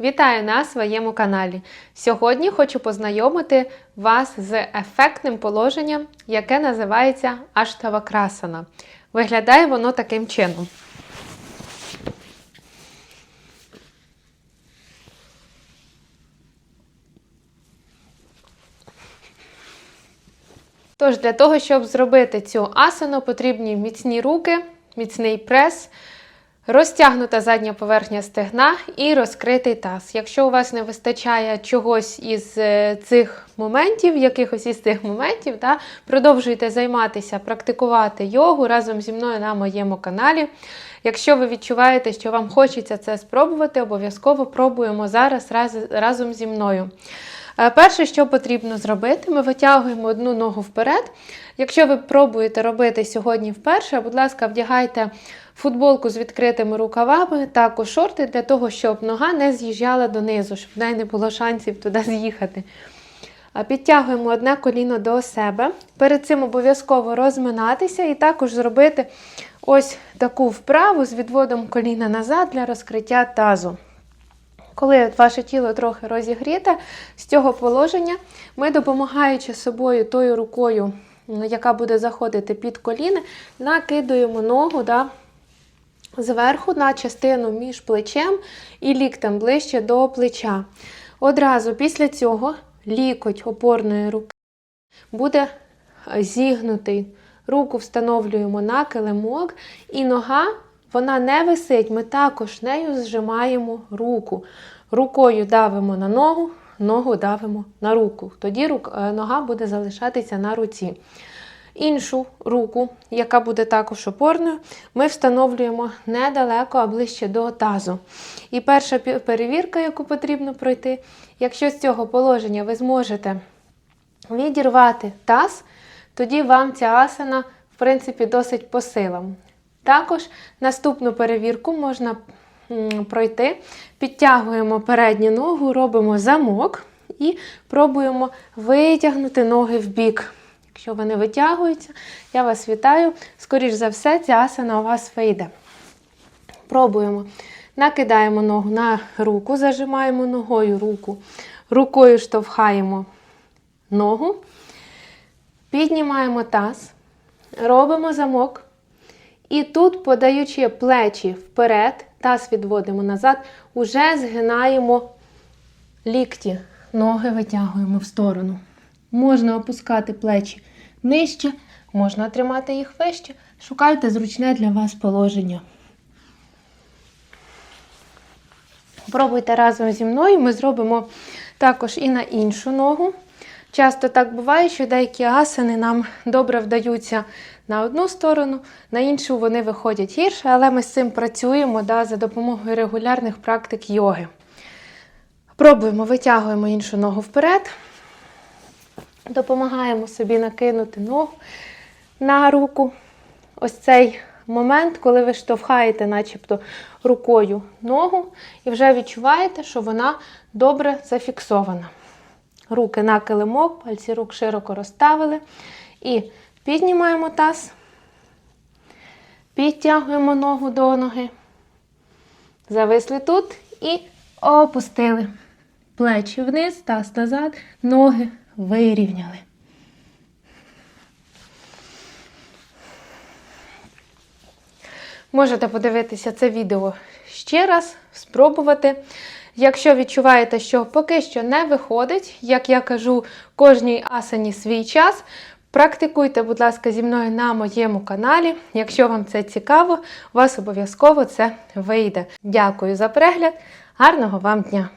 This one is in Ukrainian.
Вітаю на своєму каналі. Сьогодні хочу познайомити вас з ефектним положенням, яке називається Аштавакрасана. Виглядає воно таким чином. Тож, для того, щоб зробити цю асану, потрібні міцні руки, міцний прес, розтягнута задня поверхня стегна і розкритий таз. Якщо у вас не вистачає чогось із е, цих моментів, якихось із цих моментів, да, продовжуйте займатися, практикувати йогу разом зі мною на моєму каналі. Якщо ви відчуваєте, що вам хочеться це спробувати, обов'язково пробуємо зараз раз, разом зі мною. Е, Перше, що потрібно зробити, ми витягуємо одну ногу вперед. Якщо ви пробуєте робити сьогодні вперше, будь ласка, вдягайте футболку з відкритими рукавами, також шорти для того, щоб нога не з'їжджала донизу, щоб в неї не було шансів туди з'їхати. Підтягуємо одне коліно до себе. Перед цим обов'язково розминатися і також зробити ось таку вправу з відводом коліна назад для розкриття тазу. Коли ваше тіло трохи розігріте, з цього положення ми, допомагаючи собою тою рукою, яка буде заходити під коліни, накидуємо ногу да, зверху на частину між плечем і ліктем ближче до плеча. Одразу після цього лікоть опорної руки буде зігнутий. Руку встановлюємо на килимок, і нога вона не висить. Ми також нею зжимаємо руку. Рукою давимо на ногу, ногу давимо на руку. Тоді е, нога буде залишатися на руці. Іншу руку, яка буде також опорною, ми встановлюємо недалеко, а ближче до тазу. І перша перевірка, яку потрібно пройти, якщо з цього положення ви зможете відірвати таз, тоді вам ця асана, в принципі, досить по силам. Також наступну перевірку можна пройти. Підтягуємо передню ногу, робимо замок і пробуємо витягнути ноги в бік. Якщо вони витягуються, я вас вітаю. Скоріш за все, ця асана у вас вийде. Пробуємо. Накидаємо ногу на руку, зажимаємо ногою руку, рукою штовхаємо ногу, піднімаємо таз, робимо замок. І тут, подаючи плечі вперед, таз відводимо назад, уже згинаємо лікті, ноги витягуємо в сторону. Можна опускати плечі нижче, можна тримати їх вище. Шукайте зручне для вас положення. Пробуйте разом зі мною, ми зробимо також і на іншу ногу. Часто так буває, що деякі асани нам добре вдаються на одну сторону, на іншу вони виходять гірше, але ми з цим працюємо да, за допомогою регулярних практик йоги. Пробуємо, витягуємо іншу ногу вперед, допомагаємо собі накинути ногу на руку. Ось цей момент, коли ви штовхаєте, начебто, рукою ногу, і вже відчуваєте, що вона добре зафіксована. Руки на килимок, пальці рук широко розставили. І піднімаємо таз, підтягуємо ногу до ноги. Зависли тут і опустили. Плечі вниз, таз назад, ноги вирівняли. Можете подивитися це відео ще раз, спробувати. Якщо відчуваєте, що поки що не виходить, як я кажу, кожній асані свій час. Практикуйте, будь ласка, зі мною на моєму каналі. Якщо вам це цікаво, у вас обов'язково це вийде. Дякую за перегляд. Гарного вам дня!